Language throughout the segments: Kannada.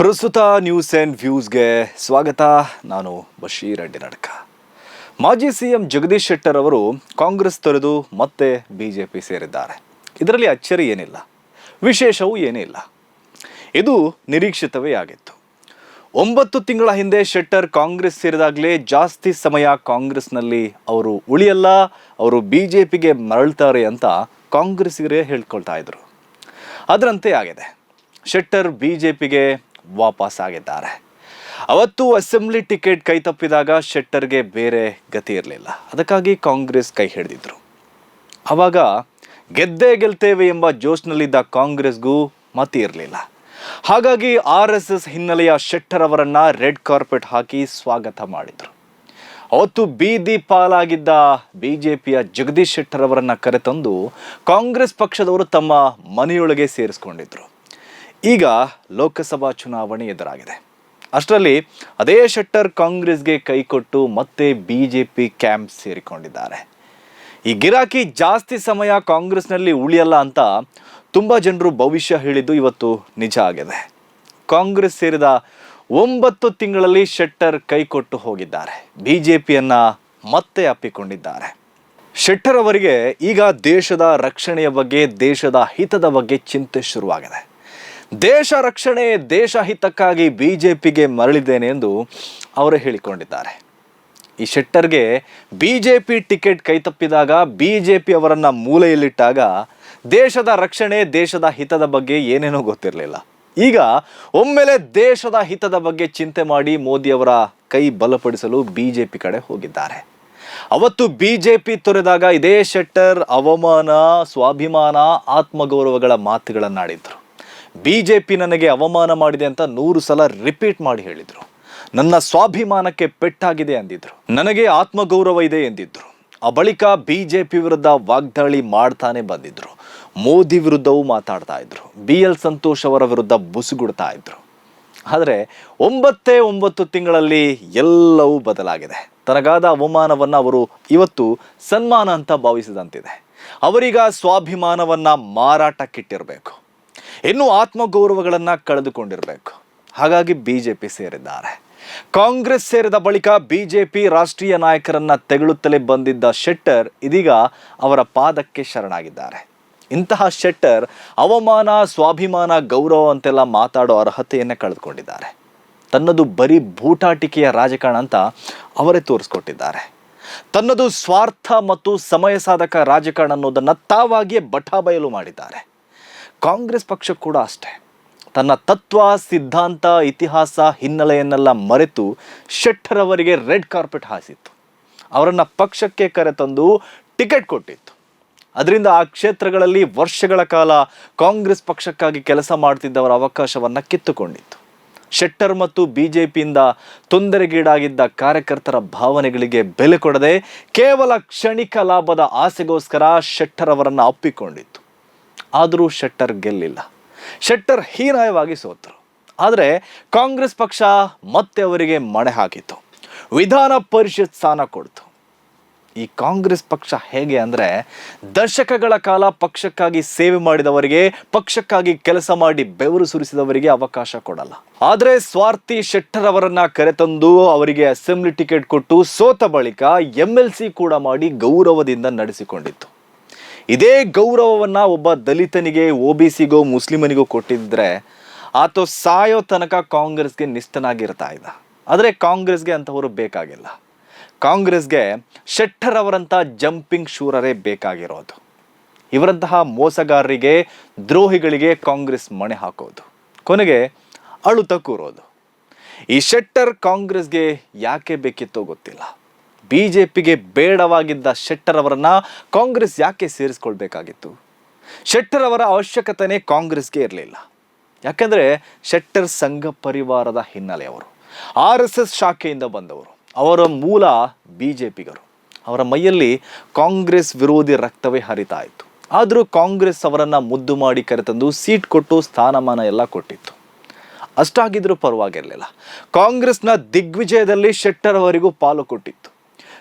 ಪ್ರಸ್ತುತ ನ್ಯೂಸ್ ಆ್ಯಂಡ್ ವ್ಯೂಸ್ಗೆ ಸ್ವಾಗತ. ನಾನು ಬಶೀರ್ ಅಡ್ಡಿ ನಡ್ಕ. ಮಾಜಿ ಸಿ ಎಂ ಜಗದೀಶ್ ಶೆಟ್ಟರ್ ಅವರು ಕಾಂಗ್ರೆಸ್ ತೊರೆದು ಮತ್ತೆ ಬಿ ಜೆ ಪಿ ಸೇರಿದ್ದಾರೆ. ಇದರಲ್ಲಿ ಅಚ್ಚರಿ ಏನಿಲ್ಲ, ವಿಶೇಷವೂ ಏನೇ ಇಲ್ಲ ಇದು ನಿರೀಕ್ಷಿತವೇ ಆಗಿತ್ತು. ಒಂಬತ್ತು ತಿಂಗಳ ಹಿಂದೆ ಶೆಟ್ಟರ್ ಕಾಂಗ್ರೆಸ್ ಸೇರಿದಾಗಲೇ ಜಾಸ್ತಿ ಸಮಯ ಕಾಂಗ್ರೆಸ್ನಲ್ಲಿ ಅವರು ಉಳಿಯಲ್ಲ, ಅವರು ಬಿ ಜೆ ಪಿಗೆ ಮರಳ್ತಾರೆ ಅಂತ ಕಾಂಗ್ರೆಸ್ಸಿಗರೇ ಹೇಳ್ಕೊಳ್ತಾ ಇದ್ರು. ಅದರಂತೆ ಆಗಿದೆ. ಶೆಟ್ಟರ್ ಬಿ ಜೆ ಪಿಗೆ ವಾಪಸ್ ಆಗಿದ್ದಾರೆ ಅವತ್ತು ಅಸೆಂಬ್ಲಿ ಟಿಕೆಟ್ ಕೈ ತಪ್ಪಿದಾಗ ಶೆಟ್ಟರ್ಗೆ ಬೇರೆ ಗತಿ ಇರಲಿಲ್ಲ. ಅದಕ್ಕಾಗಿ ಕಾಂಗ್ರೆಸ್ ಕೈ ಹಿಡಿದಿದ್ರು. ಆವಾಗ ಗೆದ್ದೇ ಗೆಲ್ತೇವೆ ಎಂಬ ಜೋಶ್ನಲ್ಲಿದ್ದ ಕಾಂಗ್ರೆಸ್ಗೂ ಮತಿ ಇರಲಿಲ್ಲ. ಹಾಗಾಗಿ ಆರ್ ಎಸ್ ಎಸ್ ಹಿನ್ನೆಲೆಯ ಶೆಟ್ಟರ್ ಅವರನ್ನ ರೆಡ್ ಕಾರ್ಪೆಟ್ ಹಾಕಿ ಸ್ವಾಗತ ಮಾಡಿದರು. ಅವತ್ತು ಬೀದಿ ಪಾಲಾಗಿದ್ದ ಬಿಜೆಪಿಯ ಜಗದೀಶ್ ಶೆಟ್ಟರ್ ಅವರನ್ನು ಕರೆತಂದು ಕಾಂಗ್ರೆಸ್ ಪಕ್ಷದವರು ತಮ್ಮ ಮನೆಯೊಳಗೆ ಸೇರಿಸ್ಕೊಂಡಿದ್ರು. ಈಗ ಲೋಕಸಭಾ ಚುನಾವಣೆ ಎದುರಾಗಿದೆ. ಅಷ್ಟರಲ್ಲಿ ಅದೇ ಶೆಟ್ಟರ್ ಕಾಂಗ್ರೆಸ್ಗೆ ಕೈಕೊಟ್ಟು ಮತ್ತೆ ಬಿ ಜೆ ಪಿ ಕ್ಯಾಂಪ್ ಸೇರಿಕೊಂಡಿದ್ದಾರೆ. ಈ ಗಿರಾಕಿ ಜಾಸ್ತಿ ಸಮಯ ಕಾಂಗ್ರೆಸ್ನಲ್ಲಿ ಉಳಿಯಲ್ಲ ಅಂತ ತುಂಬ ಜನರು ಭವಿಷ್ಯ ಹೇಳಿದ್ದು ಇವತ್ತು ನಿಜ ಆಗಿದೆ. ಕಾಂಗ್ರೆಸ್ ಸೇರಿದ ಒಂಬತ್ತು ತಿಂಗಳಲ್ಲಿ ಶೆಟ್ಟರ್ ಕೈಕೊಟ್ಟು ಹೋಗಿದ್ದಾರೆ. ಬಿ ಜೆ ಪಿಯನ್ನು ಮತ್ತೆ ಅಪ್ಪಿಕೊಂಡಿದ್ದಾರೆ. ಶೆಟ್ಟರ್ ಅವರಿಗೆ ಈಗ ದೇಶದ ರಕ್ಷಣೆಯ ಬಗ್ಗೆ, ದೇಶದ ಹಿತದ ಬಗ್ಗೆ ಚಿಂತೆ ಶುರುವಾಗಿದೆ. ದೇಶ ರಕ್ಷಣೆ, ದೇಶ ಹಿತಕ್ಕಾಗಿ ಬಿಜೆಪಿಗೆ ಮರಳಿದ್ದೇನೆ ಎಂದು ಅವರು ಹೇಳಿಕೊಂಡಿದ್ದಾರೆ. ಈ ಶೆಟ್ಟರ್ಗೆ ಬಿ ಜೆ ಪಿ ಟಿಕೆಟ್ ಕೈತಪ್ಪಿದಾಗ ಬಿ ಜೆ ಪಿ ಅವರನ್ನು ಮೂಲೆಯಲ್ಲಿಟ್ಟಾಗ ದೇಶದ ರಕ್ಷಣೆ, ದೇಶದ ಹಿತದ ಬಗ್ಗೆ ಏನೇನೋ ಗೊತ್ತಿರಲಿಲ್ಲ. ಈಗ ಒಮ್ಮೆಲೆ ದೇಶದ ಹಿತದ ಬಗ್ಗೆ ಚಿಂತೆ ಮಾಡಿ ಮೋದಿಯವರ ಕೈ ಬಲಪಡಿಸಲು ಬಿ ಜೆ ಪಿ ಕಡೆ ಹೋಗಿದ್ದಾರೆ. ಅವತ್ತು ಬಿ ಜೆ ಪಿ ತೊರೆದಾಗ ಇದೇ ಶೆಟ್ಟರ್ ಅವಮಾನ, ಸ್ವಾಭಿಮಾನ, ಆತ್ಮಗೌರವಗಳ ಮಾತುಗಳನ್ನಾಡಿದ್ರು. ಬಿ ಜೆ ಪಿ ನನಗೆ ಅವಮಾನ ಮಾಡಿದೆ ಅಂತ ನೂರು ಸಲ ರಿಪೀಟ್ ಮಾಡಿ ಹೇಳಿದರು. ನನ್ನ ಸ್ವಾಭಿಮಾನಕ್ಕೆ ಪೆಟ್ಟಾಗಿದೆ ಅಂದಿದ್ರು. ನನಗೆ ಆತ್ಮಗೌರವ ಇದೆ ಎಂದಿದ್ರು. ಆ ಬಳಿಕ ಬಿ ಜೆ ಪಿ ವಿರುದ್ಧ ವಾಗ್ದಾಳಿ ಮಾಡ್ತಾನೆ ಬಂದಿದ್ರು. ಮೋದಿ ವಿರುದ್ಧವೂ ಮಾತಾಡ್ತಾ ಇದ್ರು. ಬಿ ಎಲ್ ಸಂತೋಷ್ ಅವರ ವಿರುದ್ಧ ಬುಸುಗುಡ್ತಾ ಇದ್ರು. ಆದರೆ ಒಂಬತ್ತೇ ಒಂಬತ್ತು ತಿಂಗಳಲ್ಲಿ ಎಲ್ಲವೂ ಬದಲಾಗಿದೆ. ತನಗಾದ ಅವಮಾನವನ್ನು ಅವರು ಇವತ್ತು ಸನ್ಮಾನ ಅಂತ ಭಾವಿಸಿದಂತಿದೆ. ಅವರಿಗ ಸ್ವಾಭಿಮಾನವನ್ನ ಮಾರಾಟಕ್ಕಿಟ್ಟಿರಬೇಕು. ಇನ್ನು ಆತ್ಮಗೌರವಗಳನ್ನು ಕಳೆದುಕೊಂಡಿರಬೇಕು. ಹಾಗಾಗಿ ಬಿ ಜೆ ಪಿ ಸೇರಿದ್ದಾರೆ. ಕಾಂಗ್ರೆಸ್ ಸೇರಿದ ಬಳಿಕ ಬಿಜೆಪಿ ರಾಷ್ಟ್ರೀಯ ನಾಯಕರನ್ನ ತೆಗಳುತ್ತಲೇ ಬಂದಿದ್ದ ಶೆಟ್ಟರ್ ಇದೀಗ ಅವರ ಪಾದಕ್ಕೆ ಶರಣಾಗಿದ್ದಾರೆ. ಇಂತಹ ಶೆಟ್ಟರ್ ಅವಮಾನ, ಸ್ವಾಭಿಮಾನ, ಗೌರವ ಅಂತೆಲ್ಲ ಮಾತಾಡೋ ಅರ್ಹತೆಯನ್ನೇ ಕಳೆದುಕೊಂಡಿದ್ದಾರೆ. ತನ್ನದು ಬರೀ ಬೂಟಾಟಿಕೆಯ ರಾಜಕಾರಣ ಅಂತ ಅವರೇ ತೋರಿಸ್ಕೊಟ್ಟಿದ್ದಾರೆ. ತನ್ನದು ಸ್ವಾರ್ಥ ಮತ್ತು ಸಮಯ ಸಾಧಕ ರಾಜಕಾರಣ ಅನ್ನೋದನ್ನು ತಾವಾಗಿಯೇ ಬಟಾಬಯಲು ಮಾಡಿದ್ದಾರೆ. ಕಾಂಗ್ರೆಸ್ ಪಕ್ಷ ಕೂಡ ಅಷ್ಟೇ. ತನ್ನ ತತ್ವ, ಸಿದ್ಧಾಂತ, ಇತಿಹಾಸ ಹಿನ್ನೆಲೆಯನ್ನೆಲ್ಲ ಮರೆತು ಶೆಟ್ಟರ್ ಅವರಿಗೆ ರೆಡ್ ಕಾರ್ಪೆಟ್ ಹಾಸಿತ್ತು. ಅವರನ್ನು ಪಕ್ಷಕ್ಕೆ ಕರೆತಂದು ಟಿಕೆಟ್ ಕೊಟ್ಟಿತ್ತು. ಅದರಿಂದ ಆ ಕ್ಷೇತ್ರಗಳಲ್ಲಿ ವರ್ಷಗಳ ಕಾಲ ಕಾಂಗ್ರೆಸ್ ಪಕ್ಷಕ್ಕಾಗಿ ಕೆಲಸ ಮಾಡ್ತಿದ್ದವರ ಅವಕಾಶವನ್ನು ಕಿತ್ತುಕೊಂಡಿತ್ತು. ಶೆಟ್ಟರ್ ಮತ್ತು ಬಿ ಜೆ ಪಿಯಿಂದ ತೊಂದರೆಗೀಡಾಗಿದ್ದ ಕಾರ್ಯಕರ್ತರ ಭಾವನೆಗಳಿಗೆ ಬೆಲೆ ಕೊಡದೆ ಕೇವಲ ಕ್ಷಣಿಕ ಲಾಭದ ಆಸೆಗೋಸ್ಕರ ಶೆಟ್ಟರ್ ಅವರನ್ನು ಅಪ್ಪಿಕೊಂಡಿತ್ತು. ಆದರೂ ಶೆಟ್ಟರ್ ಗೆಲ್ಲಿಲ್ಲ. ಶೆಟ್ಟರ್ ಹೀನಾಯವಾಗಿ ಸೋತರು. ಆದರೆ ಕಾಂಗ್ರೆಸ್ ಪಕ್ಷ ಮತ್ತೆ ಅವರಿಗೆ ಮಣೆ ಹಾಕಿತು ವಿಧಾನ ಪರಿಷತ್ ಸ್ಥಾನ ಕೊಡ್ತು. ಈ ಕಾಂಗ್ರೆಸ್ ಪಕ್ಷ ಹೇಗೆ ಅಂದರೆ ದಶಕಗಳ ಕಾಲ ಪಕ್ಷಕ್ಕಾಗಿ ಸೇವೆ ಮಾಡಿದವರಿಗೆ, ಪಕ್ಷಕ್ಕಾಗಿ ಕೆಲಸ ಮಾಡಿ ಬೆವರು ಸುರಿಸಿದವರಿಗೆ ಅವಕಾಶ ಕೊಡಲ್ಲ. ಆದರೆ ಸ್ವಾರ್ಥಿ ಶೆಟ್ಟರ್ ಅವರನ್ನ ಕರೆತಂದು ಅವರಿಗೆ ಅಸೆಂಬ್ಲಿ ಟಿಕೆಟ್ ಕೊಟ್ಟು ಸೋತ ಬಳಿಕ ಎಂ ಎಲ್ ಸಿ ಕೂಡ ಮಾಡಿ ಗೌರವದಿಂದ ನಡೆಸಿಕೊಂಡಿತ್ತು. ಇದೇ ಗೌರವವನ್ನ ಒಬ್ಬ ದಲಿತನಿಗೆ, ಒ ಬಿ ಸಿಗೋ ಮುಸ್ಲಿಮನಿಗೂ ಕೊಟ್ಟಿದ್ದರೆ ಆತ ಸಾಯೋ ತನಕ ಕಾಂಗ್ರೆಸ್ಗೆ ನಿಷ್ಠನಾಗಿರ್ತಾ ಇದ್ದ. ಆದರೆ ಕಾಂಗ್ರೆಸ್ಗೆ ಅಂತವರು ಬೇಕಾಗಿಲ್ಲ. ಕಾಂಗ್ರೆಸ್ಗೆ ಶೆಟ್ಟರ್ ಅವರಂಥ ಜಂಪಿಂಗ್ ಶೂರರೇ ಬೇಕಾಗಿರೋದು. ಇವರಂತಹ ಮೋಸಗಾರರಿಗೆ, ದ್ರೋಹಿಗಳಿಗೆ ಕಾಂಗ್ರೆಸ್ ಮಣೆ ಹಾಕೋದು. ಕೊನೆಗೆ ಅಳುತ ಕೂರೋದು. ಈ ಶೆಟ್ಟರ್ ಕಾಂಗ್ರೆಸ್ಗೆ ಯಾಕೆ ಬೇಕಿತ್ತೋ ಗೊತ್ತಿಲ್ಲ. ಬಿ ಜೆ ಪಿಗೆ ಬೇಡವಾಗಿದ್ದ ಶೆಟ್ಟರ್ ಅವರನ್ನ ಕಾಂಗ್ರೆಸ್ ಯಾಕೆ ಸೇರಿಸ್ಕೊಳ್ಬೇಕಾಗಿತ್ತು? ಶೆಟ್ಟರ್ ಅವರ ಅವಶ್ಯಕತೆನೇ ಕಾಂಗ್ರೆಸ್ಗೆ ಇರಲಿಲ್ಲ. ಯಾಕೆಂದರೆ ಶೆಟ್ಟರ್ ಸಂಘ ಪರಿವಾರದ ಹಿನ್ನೆಲೆಯವರು ಆರ್ ಎಸ್ ಎಸ್ ಶಾಖೆಯಿಂದ ಬಂದವರು, ಅವರ ಮೂಲ ಬಿ ಜೆ ಪಿಗರು ಅವರ ಮೈಯಲ್ಲಿ ಕಾಂಗ್ರೆಸ್ ವಿರೋಧಿ ರಕ್ತವೇ ಹರಿತಾ ಇತ್ತು. ಆದರೂ ಕಾಂಗ್ರೆಸ್ ಅವರನ್ನು ಮುದ್ದು ಮಾಡಿ ಕರೆತಂದು ಸೀಟ್ ಕೊಟ್ಟು ಸ್ಥಾನಮಾನ ಎಲ್ಲ ಕೊಟ್ಟಿತ್ತು. ಅಷ್ಟಾಗಿದ್ರೂ ಪರವಾಗಿರಲಿಲ್ಲ. ಕಾಂಗ್ರೆಸ್ನ ದಿಗ್ವಿಜಯದಲ್ಲಿ ಶೆಟ್ಟರ್ ಅವರಿಗೂ ಪಾಲು ಕೊಟ್ಟಿತ್ತು.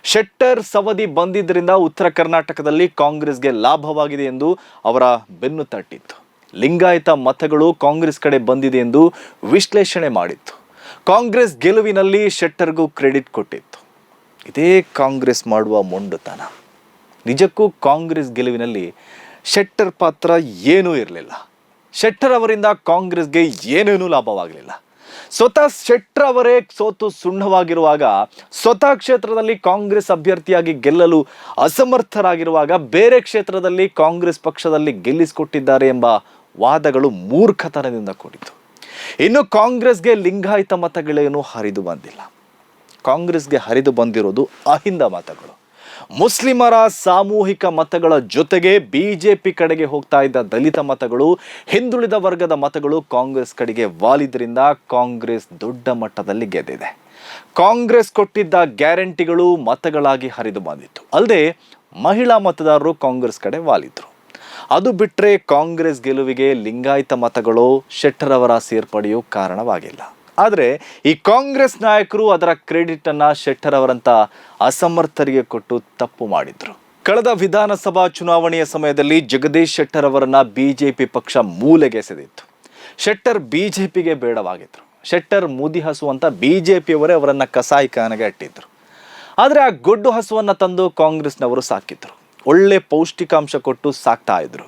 ಶೆಟ್ಟರ್ ಸವದಿ ಬಂದಿದ್ದರಿಂದ ಉತ್ತರ ಕರ್ನಾಟಕದಲ್ಲಿ ಕಾಂಗ್ರೆಸ್ಗೆ ಲಾಭವಾಗಿದೆ ಎಂದು ಅವರ ಬೆನ್ನು ತಟ್ಟಿತ್ತು. ಲಿಂಗಾಯತ ಮತಗಳು ಕಾಂಗ್ರೆಸ್ ಕಡೆ ಬಂದಿದೆ ಎಂದು ವಿಶ್ಲೇಷಣೆ ಮಾಡಿತ್ತು. ಕಾಂಗ್ರೆಸ್ ಗೆಲುವಿನಲ್ಲಿ ಶೆಟ್ಟರ್ಗೂ ಕ್ರೆಡಿಟ್ ಕೊಟ್ಟಿತ್ತು. ಇದೇ ಕಾಂಗ್ರೆಸ್ ಮಾಡುವ ಮೊಂಡುತನ. ನಿಜಕ್ಕೂ ಕಾಂಗ್ರೆಸ್ ಗೆಲುವಿನಲ್ಲಿ ಶೆಟ್ಟರ್ ಪಾತ್ರ ಏನೂ ಇರಲಿಲ್ಲ. ಶೆಟ್ಟರ್ ಅವರಿಂದ ಕಾಂಗ್ರೆಸ್ಗೆ ಏನೇನೂ ಲಾಭವಾಗಲಿಲ್ಲ. ಸ್ವತಃ ಶೆಟ್ರವರೇ ಸೋತು ಸುಣ್ಣವಾಗಿರುವಾಗ ಸ್ವತಃ ಕ್ಷೇತ್ರದಲ್ಲಿ ಕಾಂಗ್ರೆಸ್ ಅಭ್ಯರ್ಥಿಯಾಗಿ ಗೆಲ್ಲಲು ಅಸಮರ್ಥರಾಗಿರುವಾಗ ಬೇರೆ ಕ್ಷೇತ್ರದಲ್ಲಿ ಕಾಂಗ್ರೆಸ್ ಪಕ್ಷದಲ್ಲಿ ಗೆಲ್ಲಿಸಿಕೊಟ್ಟಿದ್ದಾರೆ ಎಂಬ ವಾದಗಳು ಮೂರ್ಖತನದಿಂದ ಕೂಡಿತು ಇನ್ನು ಕಾಂಗ್ರೆಸ್ಗೆ ಲಿಂಗಾಯತ ಮತಗಳೇನು ಹರಿದು ಬಂದಿಲ್ಲ. ಕಾಂಗ್ರೆಸ್ಗೆ ಹರಿದು ಬಂದಿರೋದು ಅಹಿಂದ ಮತಗಳು. ಮುಸ್ಲಿಮರ ಸಾಮೂಹಿಕ ಮತಗಳ ಜೊತೆಗೆ ಬಿಜೆಪಿ ಕಡೆಗೆ ಹೋಗ್ತಾ ಇದ್ದ ದಲಿತ ಮತಗಳು, ಹಿಂದುಳಿದ ವರ್ಗದ ಮತಗಳು ಕಾಂಗ್ರೆಸ್ ಕಡೆಗೆ ವಾಲಿದ್ರಿಂದ ಕಾಂಗ್ರೆಸ್ ದೊಡ್ಡ ಮಟ್ಟದಲ್ಲಿ ಗೆದ್ದಿದೆ. ಕಾಂಗ್ರೆಸ್ ಕೊಟ್ಟಿದ್ದ ಗ್ಯಾರಂಟಿಗಳು ಮತಗಳಾಗಿ ಹರಿದು ಬಂದಿತ್ತು. ಅಲ್ಲದೆ, ಮಹಿಳಾ ಮತದಾರರು ಕಾಂಗ್ರೆಸ್ ಕಡೆ ವಾಲಿದ್ರು. ಅದು ಬಿಟ್ಟರೆ ಕಾಂಗ್ರೆಸ್ ಗೆಲುವಿಗೆ ಲಿಂಗಾಯತ ಮತಗಳು, ಶೆಟ್ಟರವರ ಸೇರ್ಪಡೆಯು ಕಾರಣವಾಗಿಲ್ಲ. ಆದರೆ ಈ ಕಾಂಗ್ರೆಸ್ ನಾಯಕರು ಅದರ ಕ್ರೆಡಿಟನ್ನು ಶೆಟ್ಟರ್ ಅವರಂತ ಅಸಮರ್ಥರಿಗೆ ಕೊಟ್ಟು ತಪ್ಪು ಮಾಡಿದರು. ಕಳೆದ ವಿಧಾನಸಭಾ ಚುನಾವಣೆಯ ಸಮಯದಲ್ಲಿ ಜಗದೀಶ್ ಶೆಟ್ಟರ್ ಅವರನ್ನ ಬಿಜೆಪಿ ಪಕ್ಷ ಮೂಲೆಗೆಸೆದಿತ್ತು ಶೆಟ್ಟರ್ ಬಿಜೆಪಿಗೆ ಬೇಡವಾಗಿದ್ದರು ಶೆಟ್ಟರ್ ಮುದಿ ಹಸು ಅಂತ ಪಿಯವರೇ ಅವರನ್ನು ಕಸಾಯಿಖಾನೆಗೆ ಅಟ್ಟಿದ್ರು. ಆದರೆ ಆ ಗೊಡ್ಡು ಹಸುವನ್ನು ತಂದು ಕಾಂಗ್ರೆಸ್ನವರು ಸಾಕಿದ್ರು. ಒಳ್ಳೆ ಪೌಷ್ಟಿಕಾಂಶ ಕೊಟ್ಟು ಸಾಕ್ತಾ ಇದ್ರು.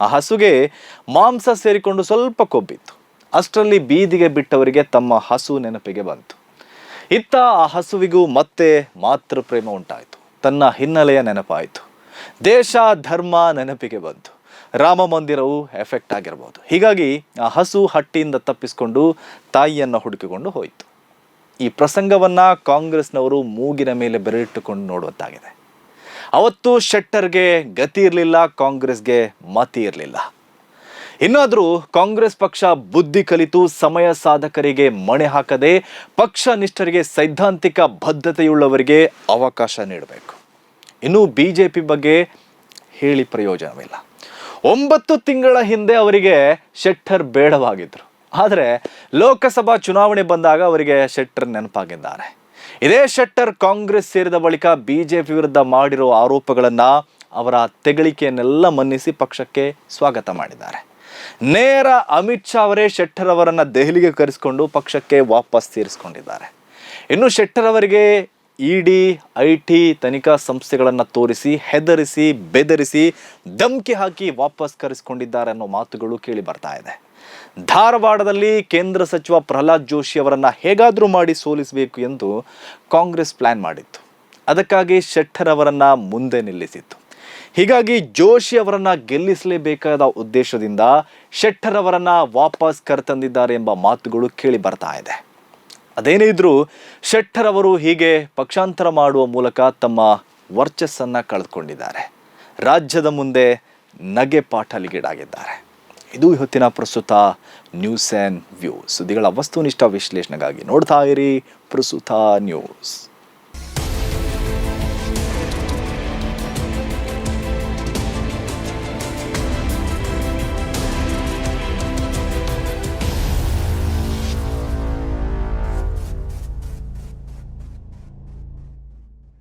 ಆ ಹಸುಗೆ ಮಾಂಸ ಸೇರಿಕೊಂಡು ಸ್ವಲ್ಪ ಕೊಬ್ಬಿತ್ತು. ಅಷ್ಟರಲ್ಲಿ ಬೀದಿಗೆ ಬಿಟ್ಟವರಿಗೆ ತಮ್ಮ ಹಸು ನೆನಪಿಗೆ ಬಂತು. ಇತ್ತ ಆ ಹಸುವಿಗೂ ಮತ್ತೆ ಮಾತೃ ಪ್ರೇಮ ಉಂಟಾಯಿತು. ತನ್ನ ಹಿನ್ನೆಲೆಯ ನೆನಪಾಯಿತು. ದೇಶ, ಧರ್ಮ ನೆನಪಿಗೆ ಬಂತು. ರಾಮ ಮಂದಿರವು ಎಫೆಕ್ಟ್ ಆಗಿರ್ಬೋದು. ಹೀಗಾಗಿ ಆ ಹಸು ಹಟ್ಟಿಯಿಂದ ತಪ್ಪಿಸಿಕೊಂಡು ತಾಯಿಯನ್ನು ಹುಡುಕಿಕೊಂಡು ಹೋಯಿತು. ಈ ಪ್ರಸಂಗವನ್ನ ಕಾಂಗ್ರೆಸ್ನವರು ಮೂಗಿನ ಮೇಲೆ ಬೆರೆಟ್ಟುಕೊಂಡು ನೋಡುವಂತಾಗಿದೆ. ಅವತ್ತು ಶೆಟ್ಟರ್ಗೆ ಗತಿ ಇರಲಿಲ್ಲ, ಕಾಂಗ್ರೆಸ್ಗೆ ಮತಿ ಇರಲಿಲ್ಲ. ಇನ್ನಾದರೂ ಕಾಂಗ್ರೆಸ್ ಪಕ್ಷ ಬುದ್ಧಿ ಕಲಿತು ಸಮಯ ಸಾಧಕರಿಗೆ ಮಣೆ ಹಾಕದೆ ಪಕ್ಷ ನಿಷ್ಠರಿಗೆ ಸೈದ್ಧಾಂತಿಕ ಬದ್ಧತೆಯುಳ್ಳವರಿಗೆ ಅವಕಾಶ ನೀಡಬೇಕು. ಇನ್ನು ಪಿ ಬಗ್ಗೆ ಹೇಳಿ ಪ್ರಯೋಜನವಿಲ್ಲ. ಒಂಬತ್ತು ತಿಂಗಳ ಹಿಂದೆ ಅವರಿಗೆ ಶೆಟ್ಟರ್ ಬೇಡವಾಗಿದ್ದರು ಆದರೆ ಲೋಕಸಭಾ ಚುನಾವಣೆ ಬಂದಾಗ ಅವರಿಗೆ ಶೆಟ್ಟರ್ ನೆನಪಾಗಿದ್ದಾರೆ. ಇದೇ ಶೆಟ್ಟರ್ ಕಾಂಗ್ರೆಸ್ ಸೇರಿದ ಬಳಿಕ ಬಿ ಜೆ ಪಿ ವಿರುದ್ಧ ಮಾಡಿರೋ ಆರೋಪಗಳನ್ನು ಅವರ ತೆಗಳಿಕೆಯನ್ನೆಲ್ಲ ಮನ್ನಿಸಿ ಪಕ್ಷಕ್ಕೆ ಸ್ವಾಗತ ಮಾಡಿದ್ದಾರೆ. ನೇರ ಅಮಿತ್ ಶಾ ಅವರೇ ಶೆಟ್ಟರ್ ಅವರನ್ನು ದೆಹಲಿಗೆ ಕರೆಸಿಕೊಂಡು ಪಕ್ಷಕ್ಕೆ ವಾಪಸ್ ತೀರಿಸಿಕೊಂಡಿದ್ದಾರೆ ಇನ್ನು ಶೆಟ್ಟರ್ ಅವರಿಗೆ ಇಡಿ ಐ ಟಿ ತನಿಖಾ ಸಂಸ್ಥೆಗಳನ್ನು ತೋರಿಸಿ, ಹೆದರಿಸಿ, ಬೆದರಿಸಿ ಧಮ್ಕಿ ಹಾಕಿ ವಾಪಸ್ ಕರೆಸಿಕೊಂಡಿದ್ದಾರೆ ಅನ್ನೋ ಮಾತುಗಳು ಕೇಳಿ ಬರ್ತಾ ಇದೆ. ಧಾರವಾಡದಲ್ಲಿ ಕೇಂದ್ರ ಸಚಿವ ಪ್ರಹ್ಲಾದ್ ಜೋಶಿ ಅವರನ್ನು ಹೇಗಾದರೂ ಮಾಡಿ ಸೋಲಿಸಬೇಕು ಎಂದು ಕಾಂಗ್ರೆಸ್ ಪ್ಲ್ಯಾನ್ ಮಾಡಿತ್ತು. ಅದಕ್ಕಾಗಿ ಶೆಟ್ಟರ್ ಅವರನ್ನು ಮುಂದೆ ನಿಲ್ಲಿಸಿತ್ತು. ಹೀಗಾಗಿ ಜೋಶಿ ಅವರನ್ನ ಗೆಲ್ಲಿಸಲೇಬೇಕಾದ ಉದ್ದೇಶದಿಂದ ಶೆಟ್ಟರ್ ಅವರನ್ನ ವಾಪಸ್ ಕರೆತಂದಿದ್ದಾರೆ ಎಂಬ ಮಾತುಗಳು ಕೇಳಿ ಬರ್ತಾ ಇದೆ. ಅದೇನೇ ಇದ್ರೂ ಶೆಟ್ಟರ್ ಅವರು ಹೀಗೆ ಪಕ್ಷಾಂತರ ಮಾಡುವ ಮೂಲಕ ತಮ್ಮ ವರ್ಚಸ್ಸನ್ನು ಕಳೆದುಕೊಂಡಿದ್ದಾರೆ. ರಾಜ್ಯದ ಮುಂದೆ ನಗೆ ಪಾಠಲಿಗೀಡಾಗಿದ್ದಾರೆ ಇದು ಇವತ್ತಿನ ಪ್ರಸ್ತುತ ನ್ಯೂಸ್ ಆ್ಯಂಡ್ ವ್ಯೂ ಸುದ್ದಿಗಳ ವಸ್ತುನಿಷ್ಠ ವಿಶ್ಲೇಷಣೆಗಾಗಿ ನೋಡ್ತಾ ಇರಿ ಪ್ರಸ್ತುತ ನ್ಯೂಸ್.